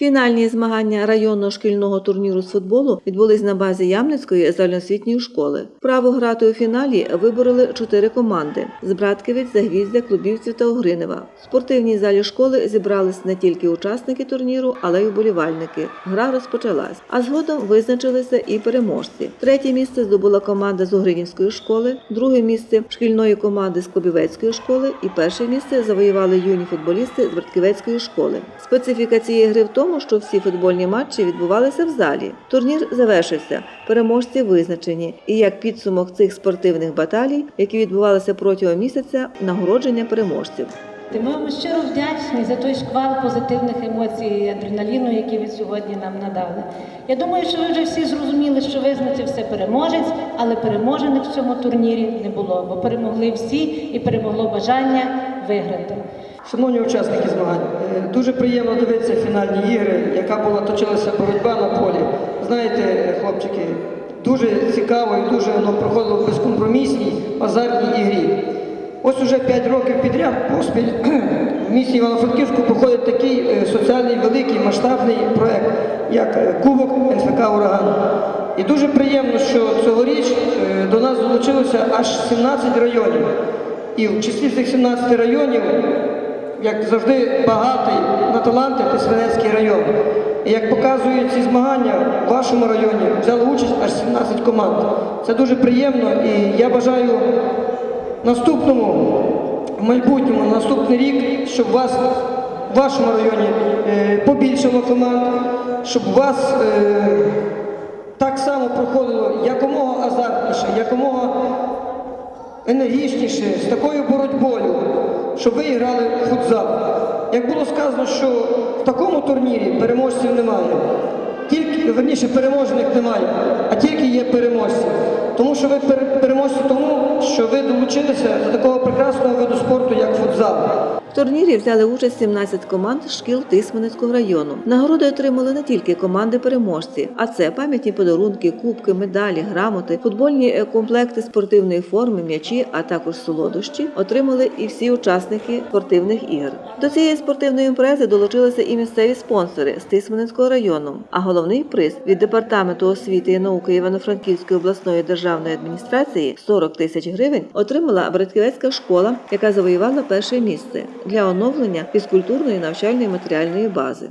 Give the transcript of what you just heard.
Фінальні змагання районного шкільного турніру з футболу відбулись на базі Ямницької загальноосвітньої школи. Право грати у фіналі вибороли чотири команди: з Братківець, Загвіздя, Клубівців та Угринева. В спортивній залі школи зібрались не тільки учасники турніру, але й уболівальники. Гра розпочалась, а згодом визначилися і переможці. Третє місце здобула команда з Угринівської школи, друге місце шкільної команди з Клубівецької школи і перше місце завоювали юні футболісти з Братківецької школи. Специфіка цієї гри в тому, що всі футбольні матчі відбувалися в залі. Турнір завершився, переможці визначені. І як підсумок цих спортивних баталій, які відбувалися протягом місяця, нагородження переможців. Ми вам щиро вдячні за той шквал позитивних емоцій і адреналіну, які ви сьогодні нам надали. Я думаю, що ви вже всі зрозуміли, що визначився переможець, але переможених в цьому турнірі не було, бо перемогли всі і перемогло бажання виграти. Шановні учасники змагань, е, дуже приємно дивитися фінальні ігри, яка була точилася боротьба на полі. Знаєте, хлопчики, дуже цікаво і дуже воно проходило в безкомпромісній азартній ігрі. Ось уже 5 років підряд поспіль в місті Івано-Франківську проходить такий е, соціальний великий масштабний проект, як е, Кубок НФК Ураган. І дуже приємно, що цьогоріч до нас долучилося аж 17 районів. І в числі цих 17 районів як завжди, багатий на таланти Тисвинецький район. І як показують ці змагання, в вашому районі взяли участь аж 17 команд. Це дуже приємно і я бажаю наступному, в майбутньому, на наступний рік, щоб вас в вашому районі е, побільшало команд, щоб у вас е, так само проходило якомога азартніше, якомога енергічніше, з такою боротьбою, щоб ви грали в футзал. Як було сказано, що в такому турнірі переможців немає, тільки, верніше, переможених немає, а тільки є переможці. Тому що ви переможці тому, що ви долучилися до такого прекрасного виду спорту, як футзал. В турнірі взяли участь 17 команд шкіл Тисменецького району. Нагороди отримали не тільки команди-переможці, а це пам'ятні подарунки, кубки, медалі, грамоти, футбольні е, комплекти спортивної форми, м'ячі, а також солодощі отримали і всі учасники спортивних ігор. До цієї спортивної імпрези долучилися і місцеві спонсори з Тисменецького району. А головний приз від департаменту освіти і науки Івано-Франківської обласної державної адміністрації 40 тисяч гривень отримала Братківецька школа, яка завоювала перше місце для оновлення фізкультурної навчальної матеріальної бази.